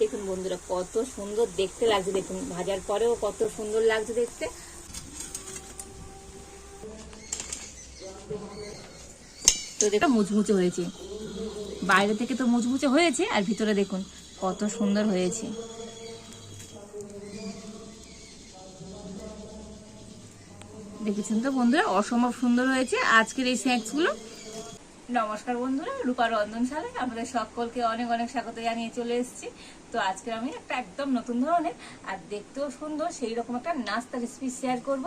দেখুন বন্ধুরা, কত সুন্দর দেখতে লাগছে, দেখুন, ভাজার পরেও কত সুন্দর লাগছে দেখতে। তো দেখুন মুচমুচে হয়েছে। বাইরে থেকে তো মুচমুচে হয়েছে, আর ভিতরে দেখুন, কত সুন্দর হয়েছে। দেখেছেন তো বন্ধুরা, অসম্ভব সুন্দর হয়েছে। আজকের এই স্ন্যাক্সগুলো নমস্কার বন্ধুরা, রূপা রন্ধনশালে আমাদের সকলকে অনেক অনেক স্বাগত জানিয়ে চলে এসেছি। তো আজকে আমি একটা একদম নতুন ধরনের আর দেখতেও সুন্দর সেই রকম একটা নাস্তা রেসিপি শেয়ার করব।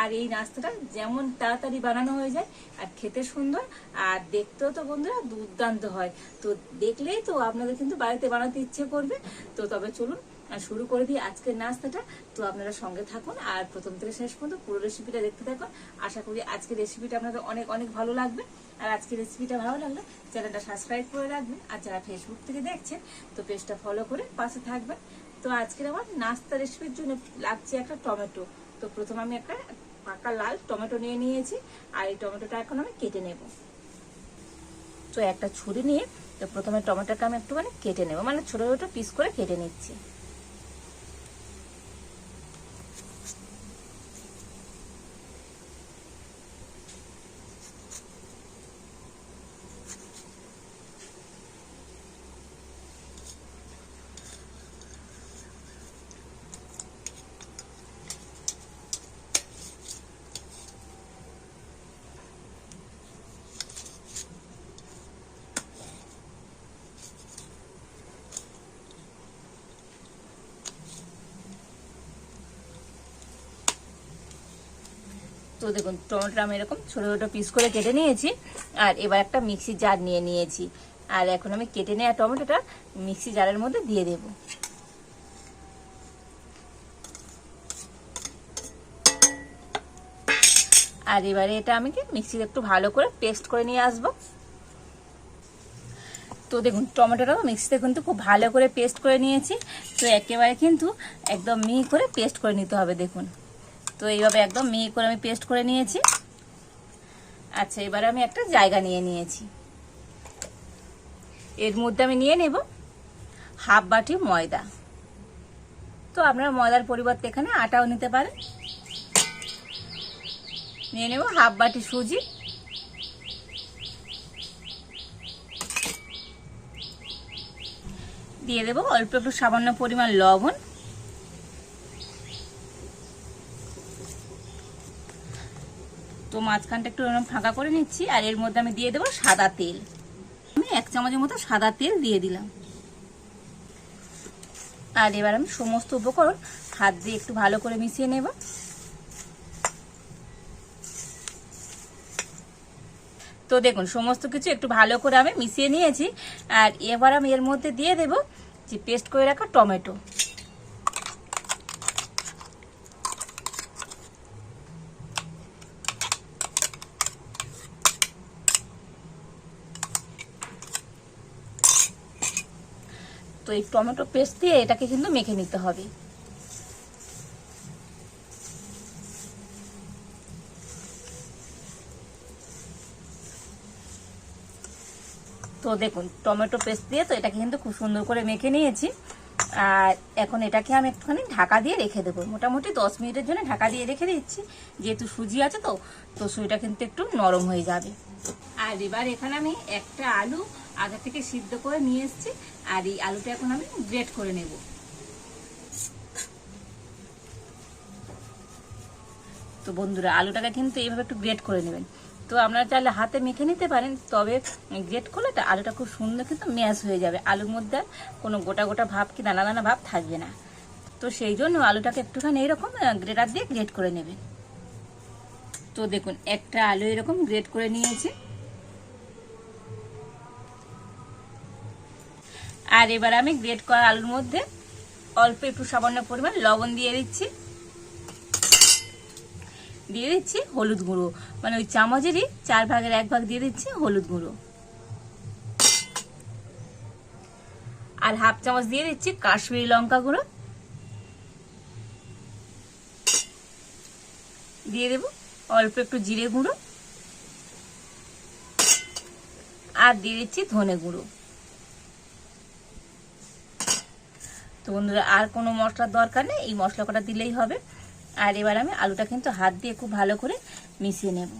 আর এই নাস্তাটা যেমন তাড়াতাড়ি বানানো হয়ে যায় আর খেতে সুন্দর, আর দেখতেও তো বন্ধুরা দুর্দান্ত হয়। তো দেখলেই তো আপনাদের কিন্তু বাড়িতে বানাতে ইচ্ছে করবে। তো তবে চলুন শুরু করে দিই আজকের নাস্তাটা। তো আপনারা সঙ্গে থাকুন আর প্রথম থেকে শেষ পর্যন্ত পুরো রেসিপিটা দেখতে থাকুন। আশা করি আজকের রেসিপিটা আপনাদের অনেক অনেক ভালো লাগবে। আর আজকের রেসিপিটা ভালো লাগলে চ্যানেলটা সাবস্ক্রাইব করে রাখবেন। আর যারা ফেসবুক থেকে দেখছেন, তো পেজটা ফলো করে পাশে থাকবেন। তো আজকের আমার নাস্তা রেসিপির জন্য লাগছে একটা টমেটো। তো প্রথম আমি একটা পাকা লাল টমেটো নিয়ে নিয়েছি। আর এই টমেটোটা এখন আমি কেটে নেব। তো একটা ছুরি নিয়ে তো প্রথমে টমেটোকে আমি একটুখানি কেটে নেব। মানে ছোটো ছোটো পিস করে কেটে নিচ্ছি। তো দেখুন, টমেটোটা আমি এরকম ছোটো ছোটো পিস করে কেটে নিয়েছি, আর এবার একটা মিক্সি জার নিয়ে নিয়েছি। আর এখন আমি কেটে নেওয়া টমেটোটা মিক্সি জারের মধ্যে দিয়ে দেব। আর এবারে এটা আমি মিক্সিতে একটু ভালো করে পেস্ট করে নিয়ে আসব। তো দেখুন, টমেটোটা মিক্সিতে কিন্তু খুব ভালো করে পেস্ট করে নিয়েছি, তো একেবারে কিন্তু একদম মিহি করে পেস্ট করে নিতে হবে, দেখুন। তো এইভাবে একদম মিহি করে আমি পেস্ট করে নিয়েছি। আচ্ছা এবারে আমি একটা জায়গা নিয়ে নিয়েছি। এর মধ্যে আমি নিয়ে নেব হাফ বাটি ময়দা। তো আপনারা ময়দার পরিবর্তে এখানে আটাও নিতে পারেন। নিয়ে নেব হাফ বাটি সুজি। দিয়ে দেবো অল্প একটু সামান্য পরিমাণ লবণ। তো মাঝখানটা একটু এরকম ফাঁকা করে নিচ্ছি, আর এর মধ্যে আমি দিয়ে দেবো সাদা তেল। আমি এক চামচের মতো সাদা তেল দিয়ে দিলাম। আর এবার আমি সমস্ত উপকরণ হাত দিয়ে একটু ভালো করে মিশিয়ে নেব। তো দেখুন, সমস্ত কিছু একটু ভালো করে আমি মিশিয়ে নিয়েছি। আর এবার আমি এর মধ্যে দিয়ে দেব যে পেস্ট করে রাখা টমেটো। তো এই টমেটো পেস্ট দিয়ে এটাকে কিন্তু মেখে নিতে হবে। তো দেখুন, টমেটো পেস্ট দিয়ে তো এটাকে কিন্তু খুব সুন্দর করে মেখে নিয়েছি। আর এখন এটাকে আমি একটুখানি ঢাকা দিয়ে রেখে দেবো। মোটামুটি দশ মিনিটের জন্য ঢাকা দিয়ে রেখে দিচ্ছি। যেহেতু সুজি আছে তো তো সুজিটা কিন্তু একটু নরম হয়ে যাবে। আর এবার এখানে আমি একটা আলু আগে থেকে সিদ্ধ করে নিয়ে এসেছি, আর এই আলুটা এখন আমি গ্রেট করে নেব। তো বন্ধুরা, আলুটাকে কিন্তু এইভাবে একটু গ্রেট করে নেবেন। তো আপনারা চাইলে হাতে মেখে নিতে পারেন, তবে গ্রেট করলে তো আলুটা খুব সুন্দর কিন্তু ম্যাশ হয়ে যাবে। আলুর মধ্যে কোনো গোটা গোটা ভাব কি, দানা দানা ভাব থাকবে না। তো সেই জন্য আলুটাকে একটুখানি এরকম গ্রেটার দিয়ে গ্রেট করে নেবেন। তো দেখুন, একটা আলু এরকম গ্রেট করে নিয়েছি। আর এবার আমি গ্রেট করা আলুর মধ্যে অল্প একটু সামান্য পরিমাণ লবণ দিয়ে দিচ্ছি। দিয়ে দিচ্ছি হলুদ গুঁড়ো। মানে ওই চামচেরই চার ভাগের এক ভাগ দিয়ে দিচ্ছি হলুদ গুঁড়ো। আর হাফ চামচ দিয়ে দিচ্ছি কাশ্মীরি লঙ্কা গুঁড়ো। দিয়ে দেব অল্প একটু জিরে গুঁড়ো। আর দিয়ে দিচ্ছি ধনে গুঁড়ো। তো বন্ধুরা, আর কোনো মশলার দরকার নেই, এই মশলা কটা দিলেই হবে। আর এবার আমি আলুটা কিন্তু হাত দিয়ে খুব ভালো করে মিশিয়ে নেব।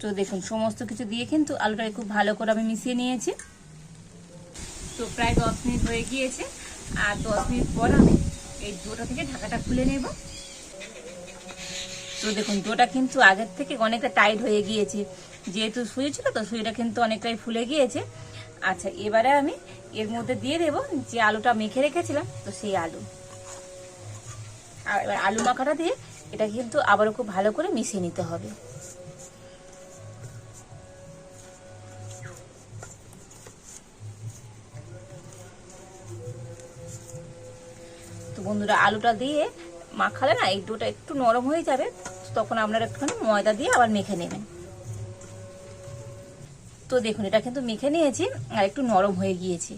তো দেখুন, সমস্ত কিছু দিয়ে কিন্তু আলুটাকে খুব ভালো করে আমি মিশিয়ে নিয়েছি। তো প্রায় দশ মিনিট হয়ে গিয়েছে, আর দশ মিনিট পর আমি এই ডোটা থেকে ঢাকাটা খুলে নেব। তো দেখুন, ডোটা কিন্তু আগের থেকে অনেকটা টাইট হয়ে গিয়েছে। যেহেতু সুজি ছিল তো সুজিটা কিন্তু অনেকটাই ফুলে গিয়েছে। আচ্ছা এবারে আমি এর মধ্যে দিয়ে দেব যে আলুটা মেখে রেখেছিলাম, তো সেই আলু। আর আলু মাখাটা দিয়ে এটা কিন্তু আবারও খুব ভালো করে মিশিয়ে নিতে হবে। তো বন্ধুরা, আলুটা দিয়ে মাখালে না, এই একটু নরম হয়ে যাবে তখন আপনারা একটুখানি ময়দা দিয়ে আবার মেখে নেবেন। তো দেখুন, এটা কিন্তু মেখে নিয়েছি আর একটু নরম হয়ে গিয়েছে।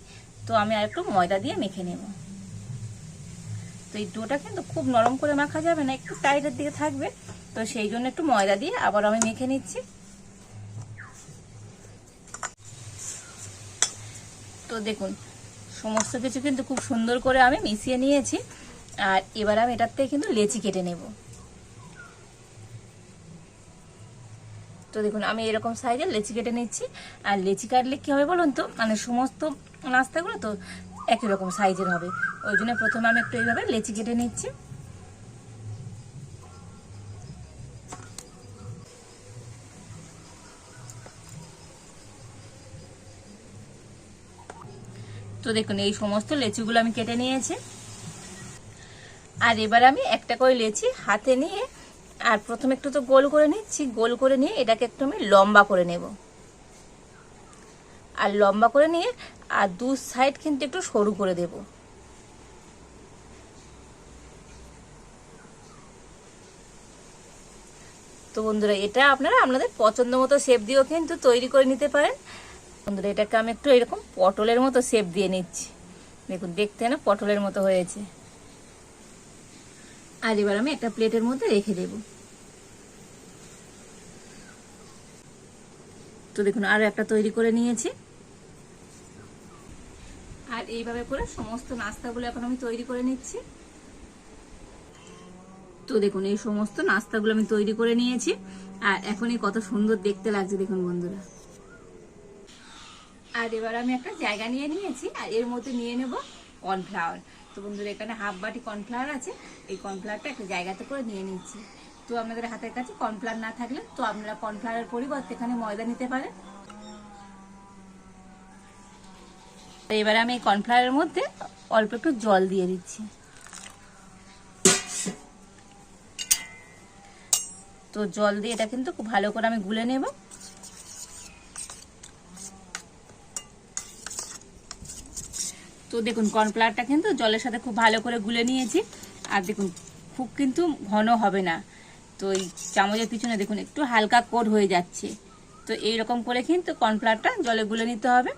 তো আমি আর একটু ময়দা দিয়ে মেখে নেব। তো এই ডোটা কিন্তু খুব নরম করে মাখা যাবে না, একটু টাইটের দিকে থাকবে। তো সেই জন্য একটু ময়দা দিয়ে আবার আমি মেখে নিচ্ছি। তো দেখুন, সমস্ত কিছু কিন্তু খুব সুন্দর করে আমি মিশিয়ে নিয়েছি। আর এবার আমি এটার থেকে কিন্তু লেচি কেটে নেব। তো দেখুন, আমি এরকম সাইজের লেচি কেটে নিচ্ছি। আর লেচি কাটলে কী হবে বলুন তো? মানে সমস্ত নাস্তাগুলো তো একই রকম সাইজের হবে। ওই জন্য প্রথমে আমি একটু এইভাবে লেচি কেটে নিচ্ছি। তো দেখুন, এই সমস্ত লেচিগুলো আমি কেটে নিয়েছি। আর এবার আমি একটা করে লেচি হাতে নিয়ে আর প্রথমে একটু তো গোল করে নিচ্ছি, গোল করে নিয়ে এটাকে একটু আমি লম্বা করে নেব। আর লম্বা করে নিয়ে, আর দু সাইড কিন্তু একটু সরু করে দেব। তো বন্ধুরা, এটা আপনারা আপনাদের পছন্দ মতো শেপ দিয়েও কিন্তু তৈরি করে নিতে পারেন। বন্ধুরা, এটাকে আমি একটু এরকম পটলের মতো শেপ দিয়ে নিচ্ছি। দেখুন, দেখতে না পটলের মতো হয়েছে। আর এবার আমি একটা প্লেটের মধ্যে রেখে দেব। তো দেখুন, আরও একটা তৈরি করে নিয়েছি। আর এইভাবে করে সমস্ত নাস্তাগুলো এখন আমি তৈরি করে নিচ্ছি। তো দেখুন, এই সমস্ত নাস্তাগুলো আমি তৈরি করে নিয়েছি। আর এখনই কত সুন্দর দেখতে লাগছে, দেখুন বন্ধুরা। আর এবার আমি একটা জায়গা নিয়ে নিয়েছি, আর এর মধ্যে নিয়ে নেব কর্নফ্লাওয়ার। তো বন্ধুরা, এখানে হাফ বাটি কর্নফ্লাওয়ার আছে। এই কর্নফ্লাওয়ারটা একটা জায়গাতে করে নিয়ে নিচ্ছি। তো আপনাদের হাতের কাছে কর্নফ্লাওয়ার না থাকলে তো আপনারা কর্নফ্লাওয়ারের পরিবর্তে এখানে ময়দা নিতে পারেন। এবারে আমি এই কর্নফ্লাওয়ারের মধ্যে অল্প একটু জল দিয়ে দিচ্ছি। তো জল দিয়ে এটা কিন্তু খুব ভালো করে আমি গুলে নেব। তো দেখুন, কর্নফ্লাওয়ারটা কিন্তু জলের সাথে খুব ভালো করে গুলে নিয়েছি। আর দেখুন, খুব কিন্তু ঘন হবে না। তো এই চামচের পিছনে দেখুন, একটু হালকা কোট হয়ে যাচ্ছে। তো এই রকম করে কিন্তু কর্নফ্লাওয়ারটা জলে গুলে নিতে হবে।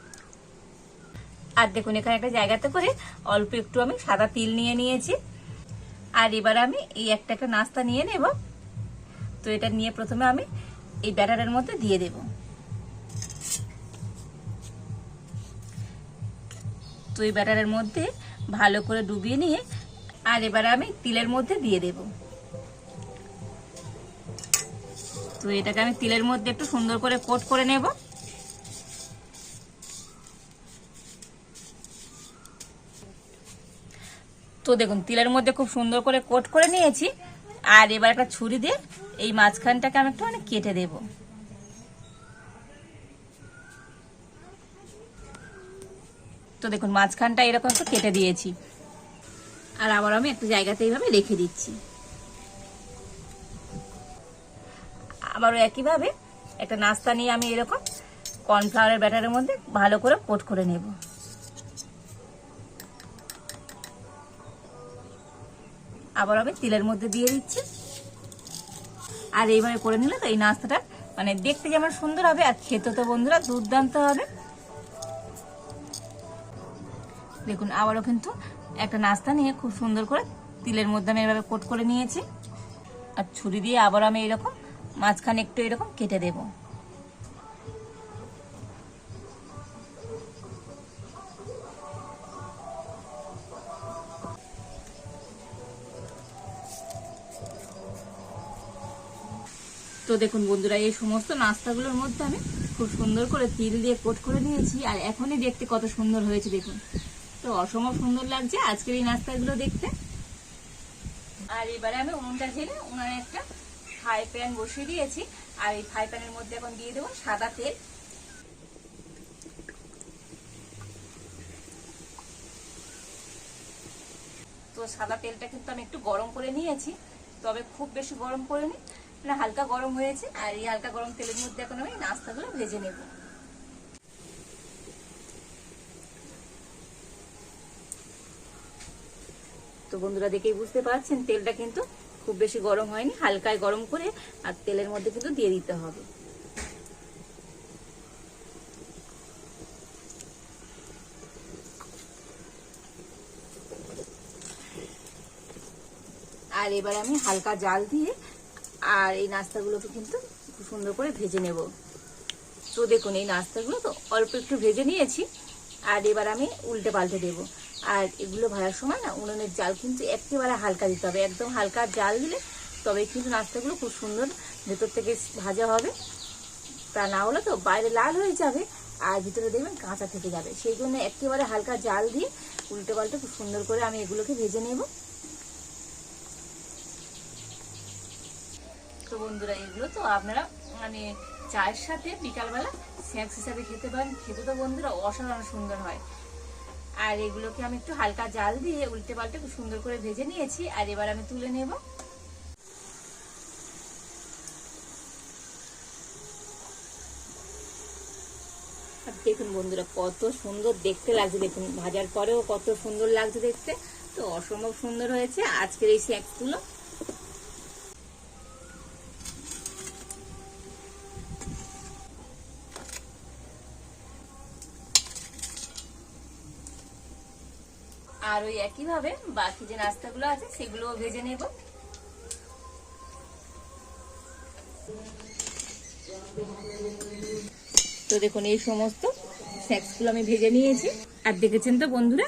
আর দেখুন, এখানে একটা জায়গাতে করে অল্প একটু আমি সাদা তিল নিয়ে নিয়েছি। আর এবার আমি এই একটা একটা নাস্তা নিয়ে নেব। তো এটা নিয়ে প্রথমে আমি এই ব্যাটারের মধ্যে দিয়ে দেবো। তো এই ব্যাটারের মধ্যে ভালো করে ডুবিয়ে নিয়ে, আর এবার আমি তিলের মধ্যে দিয়ে দেব। তো এটাকে আমি তিলের মধ্যে একটু সুন্দর করে কোট করে নেব। তো দেখুন, তিলের মধ্যে খুব সুন্দর করে কোট করে নিয়েছি। আর এবার একটা ছুরি দিয়ে এই মাঝখানটাকে আমি একটু মানে কেটে দেবো। তো দেখুন, মাঝখানটা এরকম একটু কেটে দিয়েছি। আর আবার আমি একটা জায়গাতে এইভাবে রেখে দিচ্ছি। আবারও একইভাবে একটা নাস্তা নিয়ে আমি এরকম কর্নফ্লাওয়ারের ব্যাটারের মধ্যে ভালো করে কোট করে নেব। আবার আমি তিলের মধ্যে দিয়ে দিচ্ছি। আর এইভাবে করে নিলে তো এই নাস্তাটা মানে দেখতে যেমন সুন্দর হবে আর খেতে তো বন্ধুরা দুর্দান্ত হবে। দেখুন, আবারও কিন্তু একটা নাস্তা নিয়ে খুব সুন্দর করে তিলের মধ্যে আমি এভাবে কোট করে নিয়েছি। আর ছুরি দিয়ে আবার আমি এরকম মাঝখানে একটু এরকম কেটে দেব। তো দেখুন বন্ধুরা, এই সমস্ত নাস্তাগুলোর মধ্যে আমি খুব সুন্দর করে তিল দিয়ে কোট করে নিয়েছি, আর এখনই দেখতে কত সুন্দর হয়েছে দেখুন। তো অসম্ভব সুন্দর লাগছে আজকের এই নাস্তাগুলো দেখতে। আর এবারে আমি উনুনটা ছেড়ে উনার একটা ফ্রাই প্যান বসিয়ে দিয়েছি। আর এই ফ্রাই প্যানের মধ্যে এখন দিয়ে দেবো সাদা তেল। তো সাদা তেলটা কিন্তু আমি একটু গরম করে নিয়েছি, তবে খুব বেশি গরম করে নি না, হালকা গরম হয়েছে, আর এই হালকা গরম তেলের মধ্যে এখন আমি নাস্তাগুলো ভেজে নেব। তো বন্ধুরা, দেখেই বুঝতে পারছেন, তেলটা কিন্তু খুব বেশি গরম হয়নি, হালকায় গরম করে আর তেলের মধ্যে কিন্তু দিয়ে দিতে হবে। আর এবার আমি হালকা জাল দিয়ে আর এই নাস্তাগুলোকে কিন্তু খুব সুন্দর করে ভেজে নেব। তো দেখুন, এই নাস্তাগুলো তো অল্প একটু ভেজে নিয়েছি, আর এবার আমি উল্টে পাল্টে দেবো। আর এগুলো ভাজার সময় না উনুনের জাল কিন্তু একেবারে হালকা দিতে হবে। একদম হালকা জাল দিলে তবে কিন্তু নাস্তাগুলো খুব সুন্দর ভেতর থেকে ভাজা হবে। তা না হলে তো বাইরে লাল হয়ে যাবে আর ভিতরে দেখবেন কাঁচা থেকে যাবে। সেই জন্য একেবারে হালকা জাল দিয়ে উল্টো পাল্টে খুব সুন্দর করে আমি এগুলোকে ভেজে নেব। তো বন্ধুরা, এগুলো তো আপনারা মানে চায়ের সাথে বিকালবেলা স্ন্যাক্স হিসাবে খেতে পারেন। খেতে তো বন্ধুরা অসাধারণ সুন্দর হয়। আর এগুলোকে আমি একটু হালকা জাল দিয়ে উল্টে পাল্টে খুব সুন্দর করে ভেজে নিয়েছি, আর এবার আমি তুলে নেব। দেখুন বন্ধুরা, কত সুন্দর দেখতে লাগছে, দেখুন ভাজার পরেও কত সুন্দর লাগছে দেখতে। তো অসম্ভব সুন্দর হয়েছে। আজকের এই স্ন্যাক্সগুলো আর ওই একইভাবে বাকি যে নাস্তাগুলো আছে সেগুলো ভেজে নেব। তো দেখুন, এই সমস্ত স্ন্যাক্সগুলো আমি ভেজে নিয়েছি। আর দেখেছেন তো বন্ধুরা,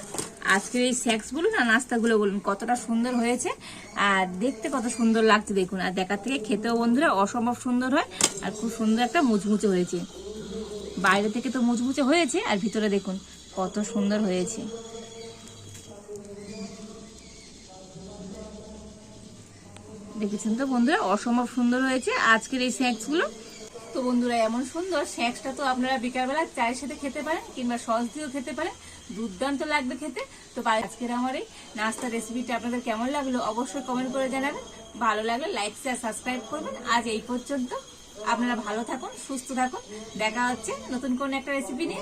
আজকের এই স্ন্যাক্সগুলো না নাস্তাগুলো বলুন, কতটা সুন্দর হয়েছে আর দেখতে কত সুন্দর লাগছে দেখুন। আর দেখার থেকে খেতেও বন্ধুরা অসম্ভব সুন্দর হয় আর খুব সুন্দর একটা মুচমুচে হয়েছে। বাইরে থেকে তো মুচমুচে হয়েছে, আর ভিতরে দেখুন কত সুন্দর হয়েছে। দেখেছেন তো বন্ধুরা? অসম্ভব সুন্দর হয়েছে আজকের এই স্ন্যাক্সগুলো। তো বন্ধুরা, এমন সুন্দর স্ন্যাক্সটা তো আপনারা বিকালবেলা চায়ের সাথে খেতে পারেন কিংবা সস দিয়েও খেতে পারেন। দুর্দান্ত লাগবে খেতে। তো আজকের আমার এই নাস্তা রেসিপিটা আপনাদের কেমন লাগল অবশ্যই কমেন্ট করে জানাবেন। ভালো লাগলে লাইক শেয়ার সাবস্ক্রাইব করবেন। আজ এই পর্যন্ত আপনারা ভালো থাকুন, সুস্থ থাকুন। দেখা হচ্ছে নতুন কোন একটা রেসিপি নিয়ে।